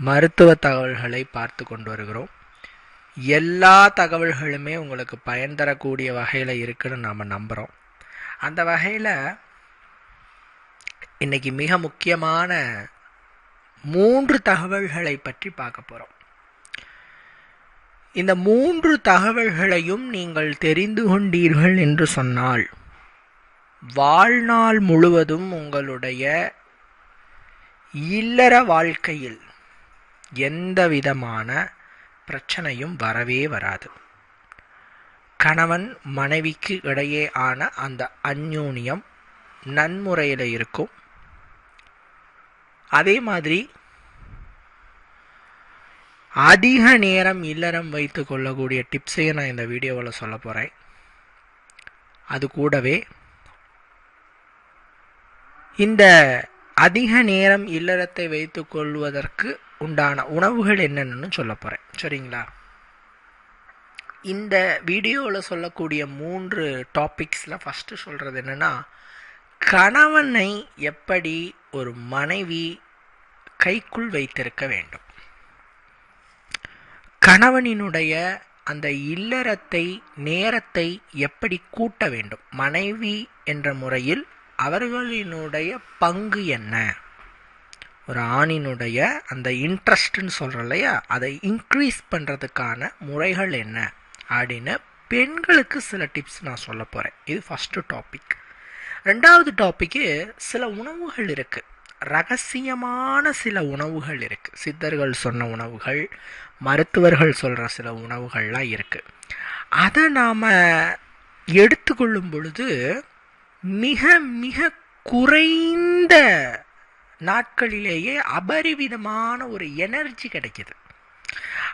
மருத்துவ தகவல்களை பார்த்து கொண்டு வருகிறோம். எல்லா தகவல்களுமே உங்களுக்கு பயன் தரக்கூடிய வகையில் இருக்குன்னு நாம் நம்புகிறோம் அந்த வகையில் இன்றைக்கி மிக முக்கியமான மூன்று தகவல்களை பற்றி பார்க்க போகிறோம் இந்த மூன்று தகவல்களையும் நீங்கள் தெரிந்து கொண்டீர்கள் என்று சொன்னால் வாழ்நாள் முழுவதும் உங்களுடைய இல்லற வாழ்க்கையில் எந்த விதமான பிரச்சனையும் வரவே வராது. கணவன் மனைவிக்கு இடையே ஆன அந்த அந்யூன்யம் நன்முறையில் இருக்கும். அதே மாதிரி அதிக நேரம் இல்லறம் வைத்து கொள்ளக்கூடிய டிப்ஸையும் நான் இந்த வீடியோவில் சொல்ல போகிறேன் அது கூடவே இந்த அதிக நேரம் இல்லறத்தை வைத்து கொள்வதற்கு உண்டான உணவுகள் என்னென்னு சொல்ல போகிறேன் சரிங்களா? இந்த வீடியோவில் சொல்லக்கூடிய மூன்று டாபிக்ஸில் ஃபஸ்ட்டு சொல்கிறது என்னென்னா கணவனை எப்படி ஒரு மனைவி கைக்குள் வைத்திருக்க வேண்டும். கணவனினுடைய அந்த இல்லறத்தை நேரத்தை எப்படி கூட்ட வேண்டும்? மனைவி என்ற முறையில் அவர்களினுடைய பங்கு என்ன? ஒரு ஆணினுடைய அந்த இன்ட்ரெஸ்ட்னு சொல்கிறோம் இல்லையா? அதை இன்க்ரீஸ் பண்ணுறதுக்கான முறைகள் என்ன? அப்படின்னு பெண்களுக்கு சில டிப்ஸ் நான் சொல்ல போகிறேன் இது ஃபஸ்ட்டு டாபிக் ரெண்டாவது டாப்பிக்கு சில உணவுகள் இருக்குது ரகசியமான சில உணவுகள் இருக்குது சித்தர்கள் சொன்ன உணவுகள் மருத்துவர்கள் சொல்கிற சில உணவுகள்லாம் இருக்குது அதை நாம் எடுத்துக்கொள்ளும் பொழுது மிக மிக குறைந்த நாட்களிலேயே அபரிவிதமான ஒரு எனர்ஜி கிடைக்கிது.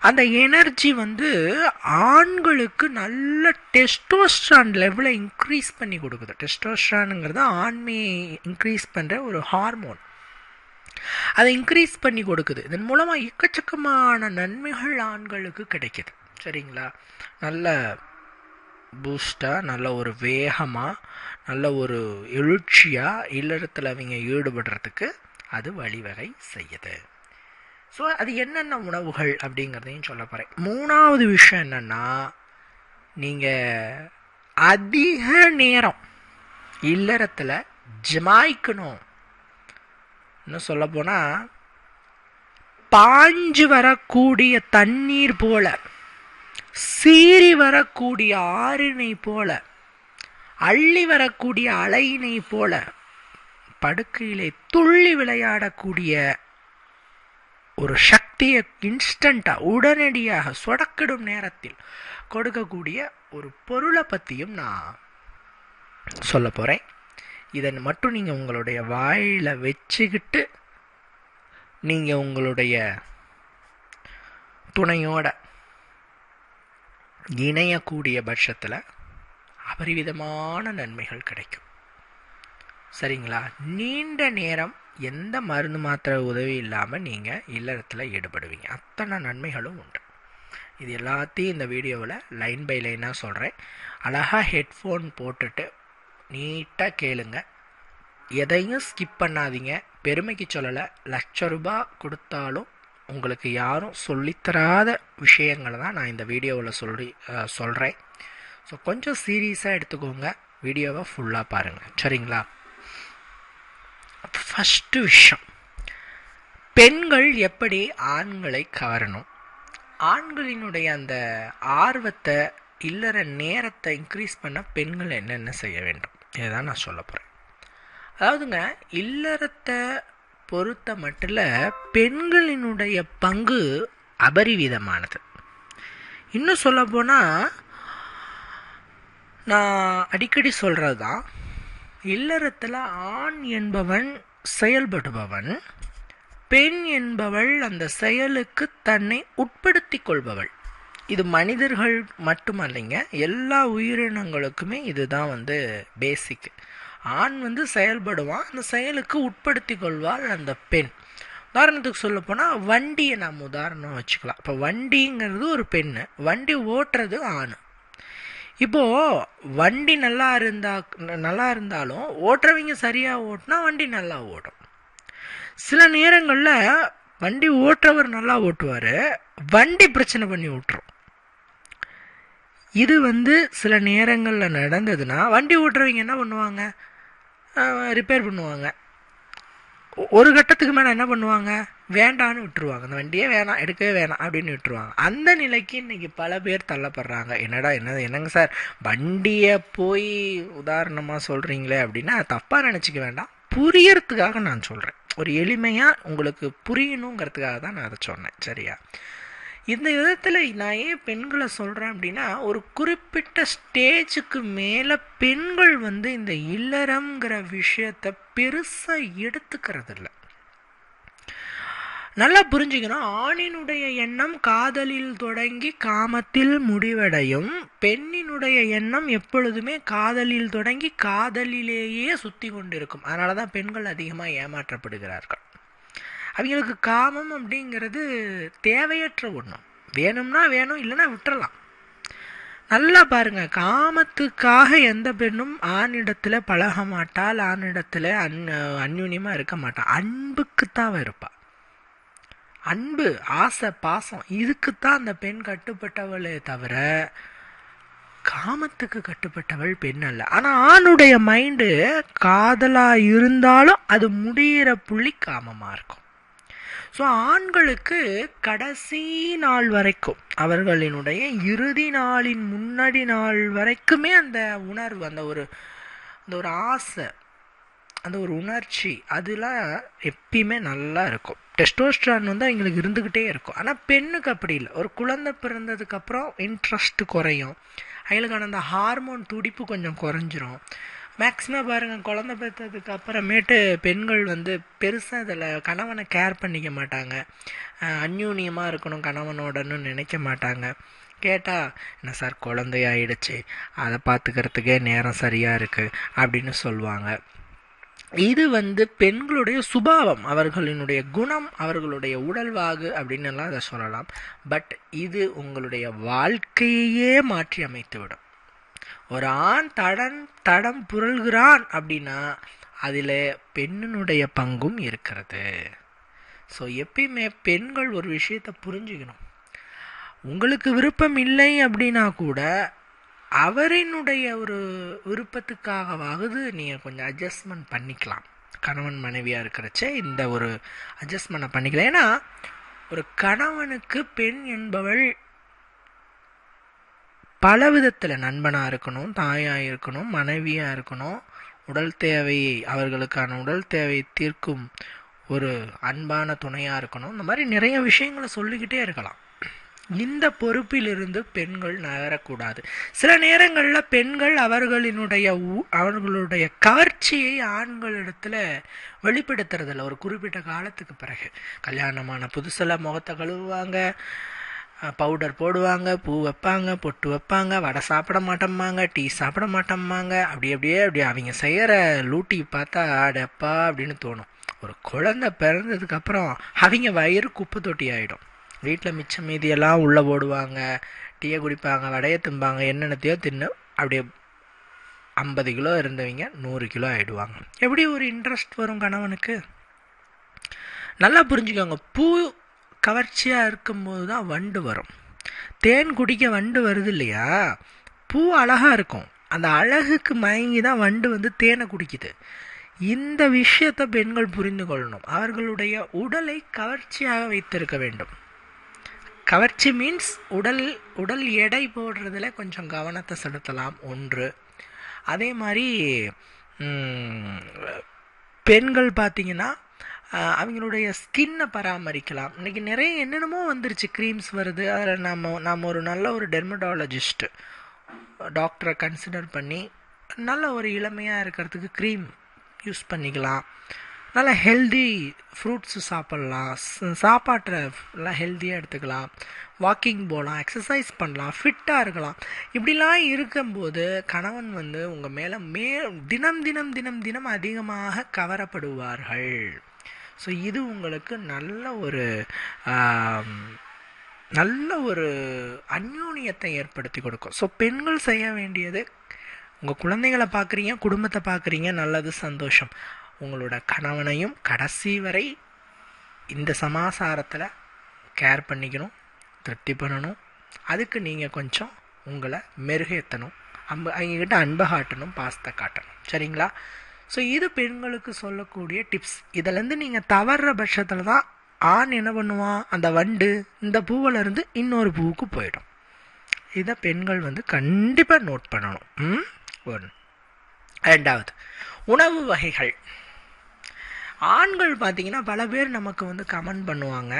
அந்த எனர்ஜி வந்து ஆண்களுக்கு நல்ல டெஸ்டோஸ்ட்ரான் லெவலை இன்க்ரீஸ் பண்ணி கொடுக்குது. டெஸ்டோஸ்ட்ரானுங்கிறது ஆண்மையை இன்க்ரீஸ் பண்ணுற ஒரு ஹார்மோன் அதை இன்க்ரீஸ் பண்ணி கொடுக்குது. இதன் மூலமாக எக்கச்சக்கமான நன்மைகள் ஆண்களுக்கு கிடைக்கிது. சரிங்களா? நல்ல பூஸ்டாக நல்ல ஒரு வேகமாக நல்ல ஒரு எழுச்சியாக இல்லறத்தில் அவங்க ஈடுபடுறதுக்கு அது வழிவகை செய்யுது. ஸோ அது என்னென்ன உணவுகள் அப்படிங்கிறதையும் சொல்ல போகிறேன் மூணாவது விஷயம் என்னென்னா நீங்கள் அதிக நேரம் இல்லறத்தில் ஜமாய்க்கணும் இன்னும் சொல்ல போனால் பாஞ்சு வரக்கூடிய தண்ணீர் போல சீறி வரக்கூடிய ஆறினை போல அள்ளி வரக்கூடிய அலையினை போல படுக்கையிலே துள்ளி விளையாடக்கூடிய ஒரு சக்தியை இன்ஸ்டண்ட்டாக உடனடியாக சொடக்கிடும் நேரத்தில் கொடுக்கக்கூடிய ஒரு பொருளை பற்றியும் நான் சொல்ல போகிறேன் இதன் மட்டும் நீங்கள் உங்களுடைய வாயில் வச்சுக்கிட்டு நீங்கள் உங்களுடைய துணையோட இணையக்கூடிய பட்சத்தில் அபரிவிதமான நன்மைகள் கிடைக்கும். சரிங்களா? நீண்ட நேரம் எந்த மருந்து மாத்திரை உதவி இல்லாமல் நீங்கள் இல்லறத்தில் ஈடுபடுவீங்க. அத்தனை நன்மைகளும் உண்டு. இது எல்லாத்தையும் இந்த வீடியோவில் லைன் பை லைனாக சொல்கிறேன் அழகாக ஹெட்ஃபோன் போட்டுட்டு நீட்டாக கேளுங்க. எதையும் ஸ்கிப் பண்ணாதீங்க. பெருமைக்கு சொல்லலை. லட்ச ரூபா கொடுத்தாலும் உங்களுக்கு யாரும் சொல்லித்தராத விஷயங்களை தான் நான் இந்த வீடியோவில் சொல்லி சொல்கிறேன் ஸோ கொஞ்சம் சீரியஸாக எடுத்துக்கோங்க. வீடியோவை ஃபுல்லாக பாருங்கள் சரிங்களா? ஃபஸ்ட்டு விஷயம். பெண்கள் எப்படி ஆண்களை கவரணும்? ஆண்களினுடைய அந்த ஆர்வத்தை இல்லற நேரத்தை இன்க்ரீஸ் பண்ண பெண்கள் என்னென்ன செய்ய வேண்டும்? இதுதான் நான் சொல்ல போகிறேன் அதாவதுங்க இல்லறத்தை பொறுத்த மட்டில் பெண்களினுடைய பங்கு அபரிவிதமானது. இன்னும் சொல்ல போனால் நான் அடிக்கடி சொல்கிறது தான் இல்லறத்தில் ஆண் என்பவன் செயல்படுபவன் பெண் என்பவள் அந்த செயலுக்கு தன்னை உட்படுத்தி கொள்பவள். இது மனிதர்கள் மட்டுமல்லைங்க எல்லா உயிரினங்களுக்குமே இதுதான் வந்து பேசிக் ஆண் வந்து செயல்படுவான் அந்த செயலுக்கு உட்படுத்தி கொள்வாள் அந்த பெண். உதாரணத்துக்கு சொல்ல போனால் வண்டியை நம்ம உதாரணம் வச்சுக்கலாம். இப்போ வண்டிங்கிறது ஒரு பெண்ணு வண்டி ஓட்டுறது ஆண். இப்போது வண்டி நல்லா இருந்தா நல்லா இருந்தாலும் ஓட்டுறவங்க சரியாக ஓட்டினா வண்டி நல்லா ஓடும். சில நேரங்களில் வண்டி ஓட்டுறவர் நல்லா ஓட்டுவார் வண்டி பிரச்சனை பண்ணி விட்டுரும் இது வந்து சில நேரங்களில் நடந்ததுன்னா வண்டி ஓட்டுறவங்க என்ன பண்ணுவாங்க? ரிப்பேர் பண்ணுவாங்க. ஒரு கட்டத்துக்கு மேலே என்ன பண்ணுவாங்க? வேண்டான்னு விட்டுருவாங்க. அந்த வண்டியே வேணாம் எடுக்கவே வேணாம் அப்படின்னு விட்டுருவாங்க. அந்த நிலைக்கு இன்றைக்கி பல பேர் தள்ளப்படுறாங்க. என்னடா என்ன என்னங்க சார்? வண்டியை போய் உதாரணமாக சொல்கிறீங்களே அப்படின்னா தப்பாக நினச்சிக்க வேண்டாம். புரியறதுக்காக நான் சொல்கிறேன் ஒரு எளிமையாக உங்களுக்கு புரியணுங்கிறதுக்காக தான் நான் அதை சொன்னேன். சரியா? இந்த விதத்தில் நான் ஏன் பெண்களை சொல்கிறேன் அப்படின்னா ஒரு குறிப்பிட்ட ஸ்டேஜுக்கு மேலே பெண்கள் வந்து இந்த இல்லறம்ங்கிற விஷயத்தை பெருசாக எடுத்துக்கிறது இல்லை நல்லா புரிஞ்சுக்கணும். ஆணினுடைய எண்ணம் காதலில் தொடங்கி காமத்தில் முடிவடையும். பெண்ணினுடைய எண்ணம் எப்பொழுதுமே காதலில் தொடங்கி காதலிலேயே சுத்தி கொண்டிருக்கும். அதனால தான் பெண்கள் அதிகமாக ஏமாற்றப்படுகிறார்கள். அவங்களுக்கு காமம் அப்படிங்கிறது தேவையற்ற ஒன்றும் வேணும்னா வேணும் இல்லைன்னா விட்டுறலாம். நல்லா பாருங்க காமத்துக்காக எந்த பெண்ணும் ஆணிடத்தில் பழக மாட்டாள் ஆணிடத்தில் அன் அந்யூன்யமாக இருக்க மாட்டாள். அன்புக்குத்தான் இருப்பாள் அன்பு ஆசை பாசம் இதுக்குத்தான் அந்த பெண் கட்டுப்பட்டவளே தவிர காமத்துக்கு கட்டுப்பட்டவள் பெண் அல்ல. ஆனால் ஆணுடைய மைண்டு காதலாக இருந்தாலும் அது முடிகிற புள்ளி காமமாக இருக்கும். ஸோ ஆண்களுக்கு கடைசி நாள் வரைக்கும் அவர்களினுடைய இறுதி நாளின் முன்னாடி நாள் வரைக்குமே அந்த உணர்வு அந்த ஒரு அந்த ஒரு ஆசை அந்த ஒரு உணர்ச்சி அதெலாம் எப்பயுமே நல்லா இருக்கும். டெஸ்டோஸ்ட்ரான் வந்து அவங்களுக்கு இருந்துக்கிட்டே இருக்கும். ஆனால் பெண்ணுக்கு அப்படி இல்லை. ஒரு குழந்தை பிறந்ததுக்கப்புறம் இன்ட்ரெஸ்ட் குறையும். அவங்களுக்கான அந்த ஹார்மோன் துடிப்பு கொஞ்சம் குறைஞ்சிரும். மேக்ஸிமம் பாருங்கள் குழந்தை பெற்றதுக்கு அப்புறமேட்டு பெண்கள் வந்து பெருசாக இதில் கணவனை கேர் பண்ணிக்க மாட்டாங்க. அந்யூன்யமாக இருக்கணும் கணவனோடன்னு நினைக்க மாட்டாங்க. கேட்டால் என்ன சார் குழந்தையாயிடுச்சு? அதை பார்த்துக்கிறதுக்கே நேரம் சரியாக இருக்குது அப்படின்னு சொல்லுவாங்க. இது வந்து பெண்களுடைய சுபாவம் அவர்களினுடைய குணம் அவர்களுடைய உடல்வாகு அப்படின்னு எல்லாம் அதை சொல்லலாம். பட் இது உங்களுடைய வாழ்க்கையே மாற்றி அமைத்துவிடும். ஒரு ஆண் தடன் தடம் புரள்கிறான் அப்படின்னா அதில் பெண்ணினுடைய பங்கும் இருக்கிறது. ஸோ எப்பயுமே பெண்கள் ஒரு விஷயத்தை புரிஞ்சுக்கணும். உங்களுக்கு விருப்பம் இல்லை அப்படின்னா கூட அவரினுடைய ஒரு விருப்பத்துக்காகவாவது நீங்கள் கொஞ்சம் அட்ஜஸ்ட்மெண்ட் பண்ணிக்கலாம். கணவன் மனைவியாக இருக்கிறச்சே இந்த ஒரு அட்ஜஸ்ட்மெண்ட்டை பண்ணிக்கலாம். ஏன்னா ஒரு கணவனுக்கு பெண் என்பவள் பல விதத்தில் நண்பனாக இருக்கணும் தாயாக இருக்கணும் மனைவியாக இருக்கணும். உடல் தேவை அவர்களுக்கான உடல் தேவையை தீர்க்கும் ஒரு அன்பான துணையாக இருக்கணும். இந்த மாதிரி நிறைய விஷயங்களை சொல்லிக்கிட்டே இருக்கலாம். இந்த பொறுப்பிலிருந்து பெண்கள் நகரக்கூடாது. சில நேரங்களில் பெண்கள் அவர்களினுடைய அவர்களுடைய கவர்ச்சியை ஆண்களிடத்தில் வெளிப்படுத்துறதில்ல. ஒரு குறிப்பிட்ட காலத்துக்கு பிறகு. கல்யாணமான புதுசில் முகத்தை கழுவுவாங்க பவுடர் போடுவாங்க பூ வைப்பாங்க பொட்டு வைப்பாங்க வடை சாப்பிட மாட்டோம்மாங்க டீ சாப்பிட மாட்டோம்மாங்க அப்படி அப்படியே அப்படி அவங்க செய்கிற லூட்டி பார்த்தா ஆடப்பா அப்படின்னு தோணும். ஒரு குழந்தை பிறந்ததுக்கப்புறம் அவங்க வயிறு குப்பை தொட்டி ஆகிடும் வீட்டில் மிச்சம் மீதியெல்லாம் உள்ளே போடுவாங்க டீயை குடிப்பாங்க வடையை திம்பாங்க என்னென்னத்தையோ தின்னு அப்படியே ஐம்பது கிலோ இருந்தவங்க நூறு கிலோ ஆகிடுவாங்க எப்படி ஒரு இன்ட்ரெஸ்ட் வரும் கணவனுக்கு? நல்லா புரிஞ்சுக்கோங்க. பூ கவர்ச்சியாக இருக்கும்போது தான் வண்டு வரும். தேன் குடிக்க வண்டு வருது இல்லையா? பூ அழகாக இருக்கும். அந்த அழகுக்கு மயங்கி தான் வண்டு வந்து தேனை குடிக்குது. இந்த விஷயத்தை பெண்கள் புரிந்து கொள்ளணும். அவர்களுடைய உடலை கவர்ச்சியாக வைத்திருக்க வேண்டும். கவர்ச்சி மீன்ஸ் உடல் உடல் எடை போடுறதுல கொஞ்சம் கவனத்தை செலுத்தலாம். ஒன்று. அதே மாதிரி பெண்கள் பார்த்திங்கன்னா அவங்களுடைய ஸ்கின்னை பராமரிக்கலாம். இன்றைக்கி நிறைய என்னென்னமோ வந்துருச்சு க்ரீம்ஸ் வருது. அதில் நம்ம நம்ம ஒரு நல்ல ஒரு டெர்மடாலஜிஸ்ட்டு டாக்டரை கன்சிடர் பண்ணி நல்ல ஒரு இளமையாக இருக்கிறதுக்கு க்ரீம் யூஸ் பண்ணிக்கலாம். நல்லா ஹெல்தி ஃப்ரூட்ஸு சாப்பிட்லாம். சாப்பாட்டை நல்லா ஹெல்த்தியாக எடுத்துக்கலாம். வாக்கிங் போகலாம் எக்ஸசைஸ் பண்ணலாம் ஃபிட்டாக இருக்கலாம். இப்படிலாம் இருக்கும்போது கணவன் வந்து உங்கள் மேலே மே தினம் தினம் தினம் தினம் அதிகமாக கவரப்படுவார்கள். ஸோ இது உங்களுக்கு நல்ல ஒரு நல்ல ஒரு அந்யோன்யத்தை ஏற்படுத்தி கொடுக்கும். ஸோ பெண்கள் செய்ய வேண்டியது உங்கள் குழந்தைகளை பார்க்குறீங்க குடும்பத்தை பார்க்குறீங்க நல்லது சந்தோஷம். உங்களோட கணவனையும் கடைசி வரை இந்த சமாசாரத்தில் கேர் பண்ணிக்கணும் திருப்தி பண்ணணும். அதுக்கு நீங்கள் கொஞ்சம் உங்களை மெருகேற்றணும் அம்பு அவங்கக்கிட்ட அன்பை காட்டணும் பாசத்தை காட்டணும். சரிங்களா? ஸோ இது பெண்களுக்கு சொல்லக்கூடிய டிப்ஸ் இதிலேருந்து நீங்கள் தவறுற பட்சத்தில் தான் ஆண் என்ன பண்ணுவான் அந்த வண்டு இந்த பூவிலேருந்து இன்னொரு பூவுக்கு போயிடும். இதை பெண்கள் வந்து கண்டிப்பாக நோட் பண்ணணும். ம்? ஒன்று. ரெண்டாவது உணவு வகைகள். ஆண்கள் பார்த்தீங்கன்னா பல பேர் நமக்கு வந்து கமெண்ட் பண்ணுவாங்க.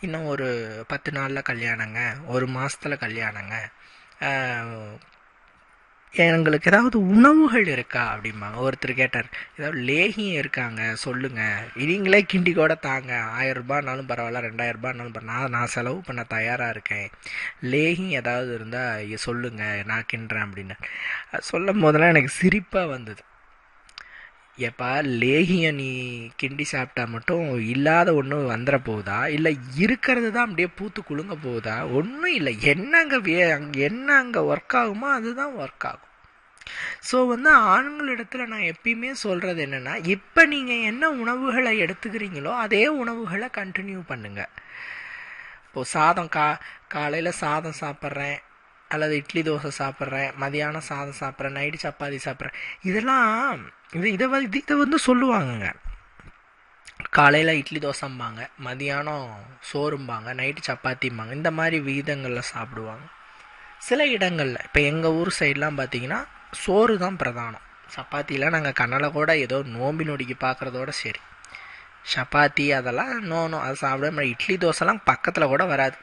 இன்னும் ஒரு பத்து நாளில் கல்யாணங்க ஒரு மாதத்தில் கல்யாணங்க. எங்களுக்கு ஏதாவது உணவுகள் இருக்கா அப்படிம்பாங்க ஒருத்தர் கேட்டார் ஏதாவது லேகியம் இருக்காங்க சொல்லுங்கள் நீங்களே கிண்டி கூட தாங்க. ஆயிரம் ரூபாய்னாலும் பரவாயில்ல ரெண்டாயிரம் ரூபாய்னாலும் பரவாயில்ல. நான் நான் செலவு பண்ண தயாராக இருக்கேன். லேகியம் ஏதாவது இருந்தால் சொல்லுங்கள் நான் கிண்டுறேன் அப்படின்னு சொல்லும் போதெல்லாம் எனக்கு சிரிப்பாக வந்தது. ஏப்பா லேகியம் நீ கிண்டி சாப்பிட்டா மட்டும் இல்லாத ஒன்று வந்துட போகுதா இல்லை இருக்கிறது தான் அப்படியே பூத்து குலுங்க போகுதா ஒன்றும் இல்லை. என்ன அங்கே வே அங்கே என்ன அங்கே ஒர்க் ஆகுமோ அதுதான் ஒர்க் ஆகும். ஸோ வந்து ஆண்களிடத்தில் நான் எப்பயுமே சொல்கிறது என்னென்னா இப்போ நீங்கள் என்ன உணவுகளை எடுத்துக்கிறீங்களோ அதே உணவுகளை கண்டினியூ பண்ணுங்கள் இப்போது சாதம் கா காலையில் சாதம் சாப்பிட்றேன். அல்லது இட்லி தோசை சாப்பிட்றேன் மதியானம் சாதம் சாப்பிட்றேன் நைட்டு சப்பாத்தி சாப்பிட்றேன். இதெல்லாம் இது இதை வந்து இதை வந்து சொல்லுவாங்கங்க. காலையில் இட்லி தோசைம்பாங்க மதியானம் சோறும்பாங்க நைட்டு சப்பாத்திம்பாங்க. இந்த மாதிரி விகிதங்களில் சாப்பிடுவாங்க. சில இடங்களில் இப்போ எங்கள் ஊர் சைட்லாம் பார்த்தீங்கன்னா சோறு தான் பிரதானம். சப்பாத்திலாம் நாங்கள் கண்ணலை கூட ஏதோ நோம்பி நொடிக்கு பார்க்குறதோட சரி. சப்பாத்தி அதெல்லாம் நோ நோ அதை சாப்பிட மாட்டோம். இட்லி தோசைலாம் பக்கத்தில் கூட வராது.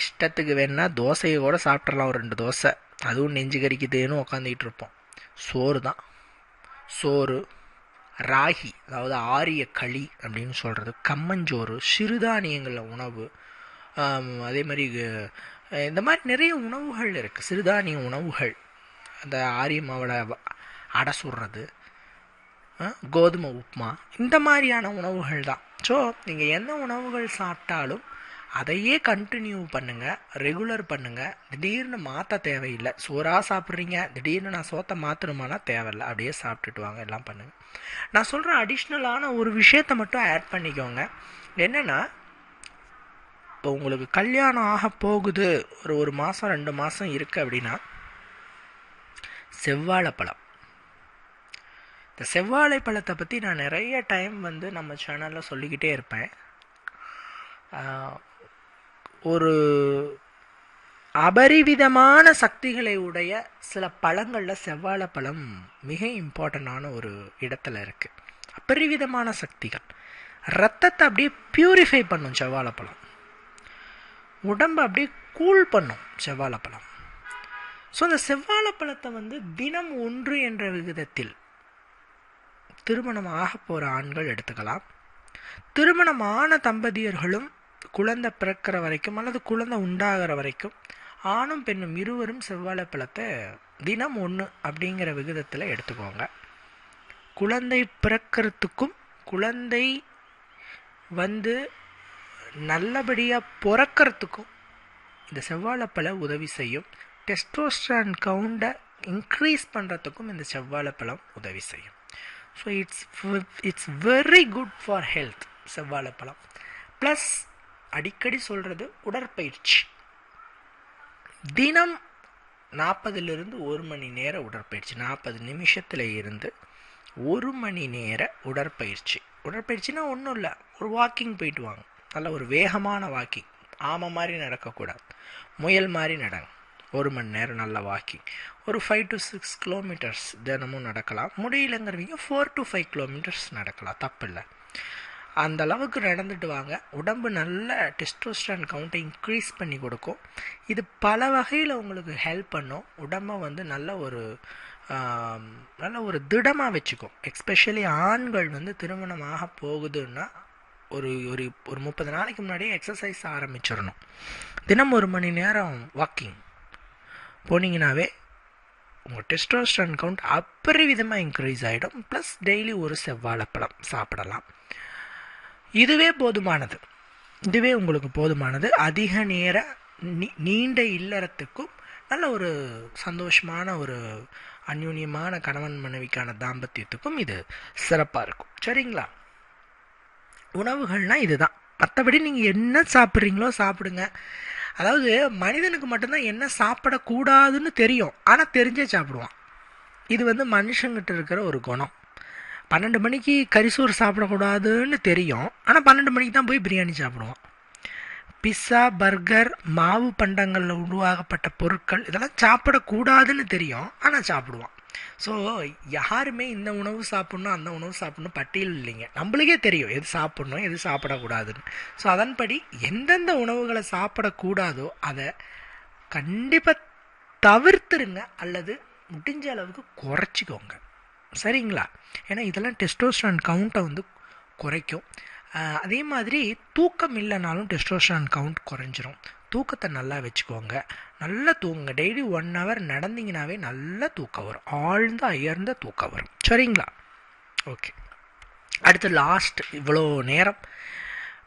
இஷ்டத்துக்கு வேணால் தோசையை கூட சாப்பிட்றலாம் ஒரு ரெண்டு தோசை. அதுவும் நெஞ்சு கறிக்குதுன்னு உக்காந்துக்கிட்டு இருப்போம். சோறு தான் சோறு ராகி அதாவது ஆரிய களி அப்படின்னு சொல்கிறது கம்மஞ்சோறு சிறுதானியங்களில் உணவு. அதே மாதிரி இந்த மாதிரி நிறைய உணவுகள் இருக்குது சிறுதானிய உணவுகள். அந்த ஆரிய மாவில் அடை சுடுறது. கோதுமை உப்புமா. இந்த மாதிரியான உணவுகள் தான் ஸோ நீங்கள் என்ன உணவுகள் சாப்பிட்டாலும் அதையே கண்டினியூ பண்ணுங்கள் ரெகுலர் பண்ணுங்கள் திடீர்னு மாற்ற தேவையில்லை. சோறாக சாப்பிட்றீங்க திடீர்னு நான் சோத்தை மாற்றணுமானா தேவையில்லை. அப்படியே சாப்பிட்டுட்டு வாங்க எல்லாம் பண்ணுங்கள் நான் சொல்கிற அடிஷ்னலான ஒரு விஷயத்தை மட்டும் ஆட் பண்ணிக்கோங்க. என்னென்னா இப்போ உங்களுக்கு கல்யாணம் ஆக போகுது ஒரு ஒரு மாதம் ரெண்டு மாதம் இருக்குது அப்படின்னா செவ்வாழைப்பழம் இந்த செவ்வாழை பழத்தை பற்றி நான் நிறைய டைம் வந்து நம்ம சேனலில் சொல்லிக்கிட்டே இருப்பேன். ஒரு அபரிவிதமான சக்திகளை உடைய சில பழங்களில் செவ்வாழைப்பழம் மிக இம்பார்ட்டண்டான ஒரு இடத்துல இருக்குது அபரிவிதமான சக்திகள். ரத்தத்தை அப்படியே பியூரிஃபை பண்ணும் செவ்வாழைப்பழம் உடம்பை அப்படியே கூல் பண்ணும் செவ்வாழைப்பழம் ஸோ அந்த செவ்வாழைப்பழத்தை வந்து தினம் ஒன்று என்ற விகிதத்தில் திருமணம் ஆக போகிற ஆண்கள் எடுத்துக்கலாம். திருமணமான தம்பதியர்களும் குழந்தை பிறக்கிற வரைக்கும் அல்லது குழந்தை உண்டாகிற வரைக்கும் ஆணும் பெண்ணும் இருவரும் செவ்வாழைப்பழத்தை தினம் ஒன்று அப்படிங்கிற விகிதத்தில் எடுத்துக்கோங்க. குழந்தை பிறக்கிறதுக்கும் குழந்தை வந்து நல்லபடியாக பிறக்கிறதுக்கும் இந்த செவ்வாழைப்பழம் உதவி செய்யும். டெஸ்டோஸ்டான் கவுண்டை இன்க்ரீஸ் பண்ணுறதுக்கும் இந்த செவ்வாழைப்பழம் உதவி செய்யும். So it's it's very good for health செவ்வாழைப்பழம் plus அடிக்கடி சொல்கிறது உடற்பயிற்சி. தினம் நாற்பதுலேருந்து ஒரு மணி நேர உடற்பயிற்சி. நாற்பது நிமிஷத்தில் இருந்து ஒரு மணி நேர உடற்பயிற்சி. உடற்பயிற்சினா ஒன்றும் இல்லை ஒரு வாக்கிங் போயிட்டு வாங்க. நல்ல ஒரு வேகமான வாக்கிங் ஆமை மாதிரி நடக்கக்கூடாது. முயல் மாதிரி நடங்க. ஒரு மணி நேரம் நல்ல வாக்கிங் ஒரு ஃபைவ் டு சிக்ஸ் கிலோமீட்டர்ஸ் தினமும் நடக்கலாம். முடியலங்கிறவங்க ஃபோர் டு ஃபைவ் கிலோமீட்டர்ஸ் நடக்கலாம். தப்பில்லை. அந்த அளவுக்கு நடந்துட்டு வாங்க. உடம்பு நல்ல டெஸ்டோஸ்டான் கவுண்ட்டை இன்க்ரீஸ் பண்ணி கொடுக்கும். இது பல வகையில் உங்களுக்கு ஹெல்ப் பண்ணும். உடம்பை வந்து நல்ல ஒரு நல்ல ஒரு திடமாக வச்சுக்கும். எக்ஸ்பெஷலி ஆண்கள் வந்து திருமணமாக போகுதுன்னா ஒரு ஒரு ஒரு முப்பது நாளைக்கு முன்னாடியே எக்ஸசைஸ் ஆரம்பிச்சிடணும். தினம் ஒரு மணி நேரம் வாக்கிங் போனீங்கன்னாவே உங்கள் டெஸ்டோஸ்டரான் கவுண்ட் அபரிவிதமாக இன்க்ரீஸ் ஆகிடும் ப்ளஸ் டெய்லி ஒரு செவ்வாழைப்பழம் சாப்பிடலாம். இதுவே போதுமானது. இதுவே உங்களுக்கு போதுமானது. அதிக நேர நீ- நீண்ட இல்லறத்துக்கும் நல்ல ஒரு சந்தோஷமான ஒரு அந்யூன்யமான கணவன் மனைவிக்கான தாம்பத்தியத்துக்கும் இது சிறப்பாக இருக்கும். சரிங்களா? உணவுகள்னால் இதுதான். மற்றபடி நீங்கள் என்ன சாப்பிட்றீங்களோ சாப்பிடுங்க. அதாவது மனிதனுக்கு மட்டும்தான் என்ன சாப்பிடக்கூடாதுன்னு தெரியும். ஆனால் தெரிஞ்சே சாப்பிடுவான். இது வந்து மனுஷங்கிட்ட இருக்கிற ஒரு குணம். பன்னெண்டு மணிக்கு கரிசோறு சாப்பிடக்கூடாதுன்னு தெரியும். ஆனால் பன்னெண்டு மணிக்கு தான் போய் பிரியாணி சாப்பிடுவோம். பிஸ்ஸா பர்கர் மாவு பண்டங்களில் உருவாகப்பட்ட பொருட்கள் இதெல்லாம் சாப்பிடக்கூடாதுன்னு தெரியும். ஆனால் சாப்பிடுவோம். ஸோ யாருமே இந்த உணவு சாப்பிட்ணும் அந்த உணவு சாப்பிட்ணும் பட்டியல் இல்லைங்க. நம்மளுக்கே தெரியும் எது சாப்பிட்ணும் எது சாப்பிடக்கூடாதுன்னு. ஸோ அதன்படி எந்தெந்த உணவுகளை சாப்பிடக்கூடாதோ அதை கண்டிப்பாக தவிர்த்துருங்க அல்லது முடிஞ்ச அளவுக்கு குறைச்சிக்கோங்க. சரிங்களா? ஏன்னா இதெல்லாம் டெஸ்டோஸ்டான் கவுண்ட்டை வந்து குறைக்கும். அதே மாதிரி தூக்கம் இல்லைனாலும் டெஸ்டோஸ்டான் கவுண்ட் குறைஞ்சிரும். தூக்கத்தை நல்லா வச்சுக்கோங்க. நல்லா தூங்குங்க. டெய்லி ஒன் ஹவர் நடந்தீங்கனாவே நல்ல தூக்கம் வரும். ஆழ்ந்த அயர்ந்த தூக்கம் வரும். சரிங்களா? ஓகே அடுத்து லாஸ்ட் இவ்வளோ நேரம்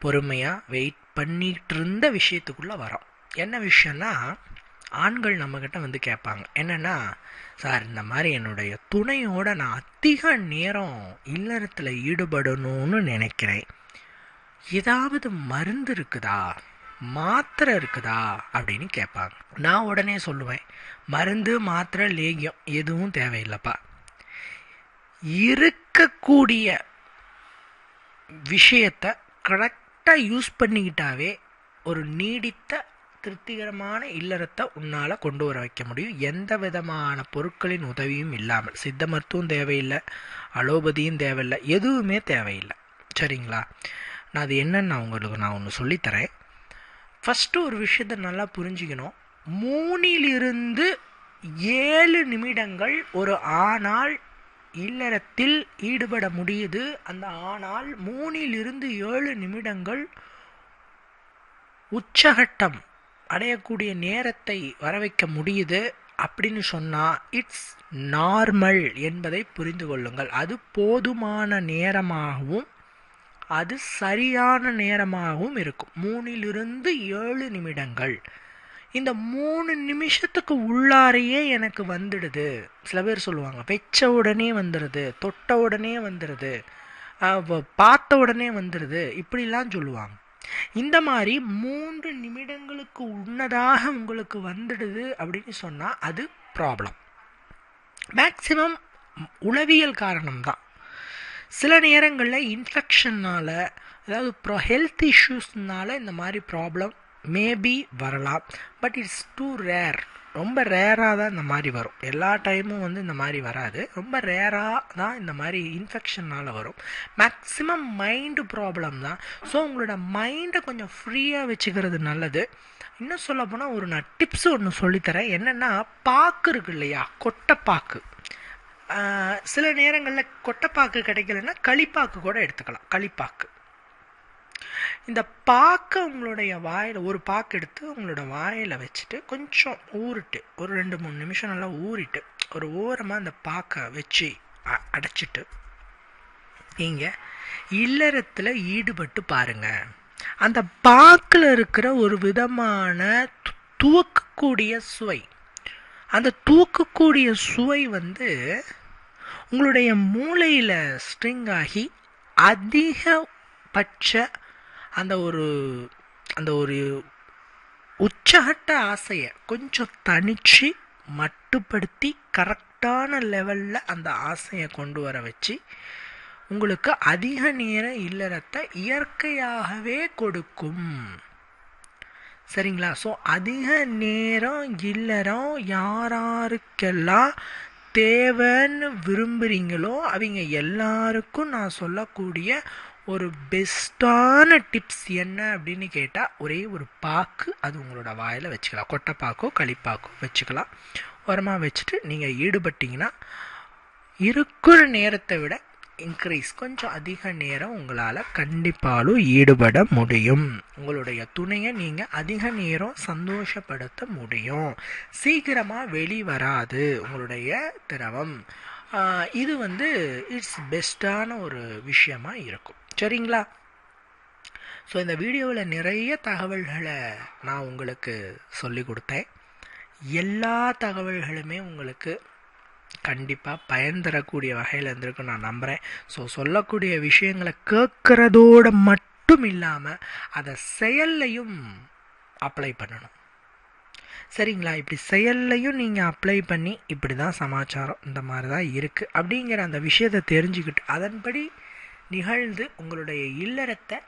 பொறுமையாக வெயிட் பண்ணிகிட்டு இருந்த விஷயத்துக்குள்ளே வரோம். என்ன விஷயம்னா ஆண்கள் நம்மக்கிட்ட வந்து கேட்பாங்க. என்னென்னா சார் இந்த மாதிரி என்னுடைய துணையோட நான் அதிக நேரம் இல்லறத்தில் ஈடுபடணும்னு நினைக்கிறேன். ஏதாவது மருந்து இருக்குதா? மாத்திரை இருக்குதா? அப்படின்னு கேட்பாங்க. நான் உடனே சொல்லுவேன் மருந்து மாத்திரை லேகியம் எதுவும் தேவையில்லைப்பா. இருக்கக்கூடிய விஷயத்தை கரெக்டாக யூஸ் பண்ணிக்கிட்டாவே ஒரு நீடித்த திருப்திகரமான இல்லறத்தை உன்னால் கொண்டு வர வைக்க முடியும். எந்த விதமான பொருட்களின் உதவியும் இல்லாமல். சித்த மருத்துவம் தேவையில்லை அலோபதியும் தேவையில்லை எதுவுமே தேவையில்லை. சரிங்களா? நான் அது என்னன்னு நான் உங்களுக்கு நான் ஒன்று சொல்லித்தரேன். ஃபஸ்ட்டு ஒரு விஷயத்தை நல்லா புரிஞ்சுக்கணும். மூணிலிருந்து ஏழு நிமிடங்கள் ஒரு ஆணால் இல்லறத்தில் ஈடுபட முடியுது. அந்த ஆனால் மூணிலிருந்து ஏழு நிமிடங்கள் உச்சகட்டம் அடையக்கூடிய நேரத்தை வர வைக்க முடியுது அப்படின்னு சொன்னால் இட்ஸ் நார்மல் என்பதை புரிந்து கொள்ளுங்கள். அது போதுமான நேரமாகவும் அது சரியான நேரமாகவும் இருக்கும். மூணிலிருந்து ஏழு நிமிடங்கள். இந்த மூணு நிமிஷத்துக்கு உள்ளாரையே எனக்கு வந்துடுது. சில பேர் சொல்லுவாங்க வச்ச உடனே வந்துடுது தொட்ட உடனே வந்துடுது பார்த்த உடனே வந்துடுது இப்படிலாம் சொல்லுவாங்க. இந்த மாதிரி மூன்று நிமிடங்களுக்கு உன்னதாக உங்களுக்கு வந்துடுது அப்படின்னு சொன்னால் அது ப்ராப்ளம் மேக்சிமம் உளவியல் காரணம்தான். சில நேரங்களில் இன்ஃபெக்ஷன்னால் அதாவது ப்ரோ ஹெல்த் இஷ்யூஸ்னால இந்த மாதிரி ப்ராப்ளம் மேபி வரலாம். பட் இட்ஸ் டூ ரேர் ரொம்ப ரேராக தான் இந்த மாதிரி வரும். எல்லா டைமும் வந்து இந்த மாதிரி வராது. ரொம்ப ரேராக தான் இந்த மாதிரி இன்ஃபெக்ஷனால் வரும். மேக்ஸிமம் மைண்டு ப்ராப்ளம் தான். ஸோ உங்களோட மைண்டை கொஞ்சம் ஃப்ரீயாக வச்சுக்கிறது நல்லது. இன்னும் சொல்ல போனால் ஒரு நான் டிப்ஸ் ஒன்று சொல்லித்தரேன். என்னென்னா பாக்கு இருக்கு இல்லையா? கொட்டைப்பாக்கு. சில நேரங்களில் கொட்டைப்பாக்கு கிடைக்கலன்னா களிப்பாக்கு கூட எடுத்துக்கலாம். களிப்பாக்கு. இந்த பாக்கை உங்களுடைய வாயில் ஒரு பாக்கு எடுத்து உங்களோட வாயில் வச்சுட்டு கொஞ்சம் ஊறிட்டு ஒரு ரெண்டு மூணு நிமிஷம் நல்லா ஊறிட்டு ஒரு ஓரமாக அந்த பாக்கை வச்சு அ- அடைச்சிட்டு நீங்கள் இல்லறத்தில் ஈடுபட்டு பாருங்கள் அந்த பாக்கில் இருக்கிற ஒரு விதமான தூக்கக்கூடிய சுவை. அந்த தூக்கக்கூடிய சுவை வந்து உங்களுடைய மூளையில் ஸ்ட்ரிங் ஆகி அதிகபட்ச அந்த ஒரு அந்த ஒரு உச்சகட்ட ஆசையை கொஞ்சம் தனித்து மட்டுப்படுத்தி கரெக்டான லெவலில் அந்த ஆசையை கொண்டு வர வச்சு உங்களுக்கு அதிக நேர இல்லறத்தை இயற்கையாகவே கொடுக்கும். சரிங்களா? ஸோ அதிக நேரம் இல்லறம் யாராருக்கெல்லாம் தேவைன்னு விரும்புகிறீங்களோ அவங்க எல்லாருக்கும் நான் சொல்லக்கூடிய ஒரு பெஸ்ட்டான டிப்ஸ் என்ன அப்படின்னு கேட்டால் ஒரே ஒரு பாக்கு அது உங்களோட வாயில் வச்சுக்கலாம். கொட்டைப்பாக்கோ களிப்பாக்கோ வச்சுக்கலாம். உரமாக வச்சுட்டு நீங்கள் ஈடுபட்டிங்கன்னா இருக்கிற நேரத்தை விட இன்க்ரீஸ் கொஞ்சம் அதிக நேரம் உங்களால் கண்டிப்பாலும் ஈடுபட முடியும். உங்களுடைய துணையை நீங்கள் அதிக நேரம் சந்தோஷப்படுத்த முடியும். சீக்கிரமாக வெளி வராது உங்களுடைய திரவம். இது வந்து இட்ஸ் பெஸ்ட்டான ஒரு விஷயமாக இருக்கும். சரிங்களா? ஸோ இந்த வீடியோவில் நிறைய தகவல்களை நான் உங்களுக்கு சொல்லி கொடுத்தேன். எல்லா தகவல்களுமே உங்களுக்கு கண்டிப்பாக பயன் தரக்கூடிய வகையில் இருந்திருக்கும் நான் நம்புகிறேன் ஸோ சொல்லக்கூடிய விஷயங்களை கேட்குறதோட மட்டும் இல்லாமல் அதை செயல்லையும் அப்ளை பண்ணணும். சரிங்களா? இப்படி செயல்லையும் நீங்கள் அப்ளை பண்ணி இப்படி தான் சமாச்சாரம் இந்த மாதிரி தான் இருக்குது அப்படிங்கிற அந்த விஷயத்தை தெரிஞ்சுக்கிட்டு அதன்படி நிகழ்ந்து உங்களுடைய இல்லறத்தை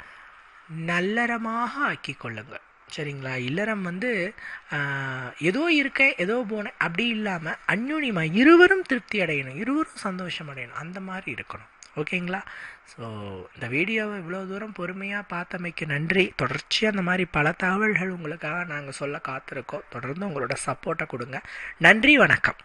நல்லறமாக ஆக்கி கொள்ளுங்கள். சரிங்களா? இல்லறம் வந்து ஏதோ இருக்க ஏதோ போனேன் அப்படி இல்லாமல் அந்யுனியமாக இருவரும் திருப்தி அடையணும் இருவரும் சந்தோஷம் அடையணும் அந்த மாதிரி இருக்கணும். ஓகேங்களா? ஸோ இந்த வீடியோவை இவ்வளோ தூரம் பொறுமையாக பார்த்தமைக்கு நன்றி. தொடர்ச்சியாக அந்த மாதிரி பல தகவல்கள் உங்களுக்காக நாங்கள் சொல்ல காத்திருக்கோம். தொடர்ந்து உங்களோட சப்போர்ட்டை கொடுங்க. நன்றி வணக்கம்.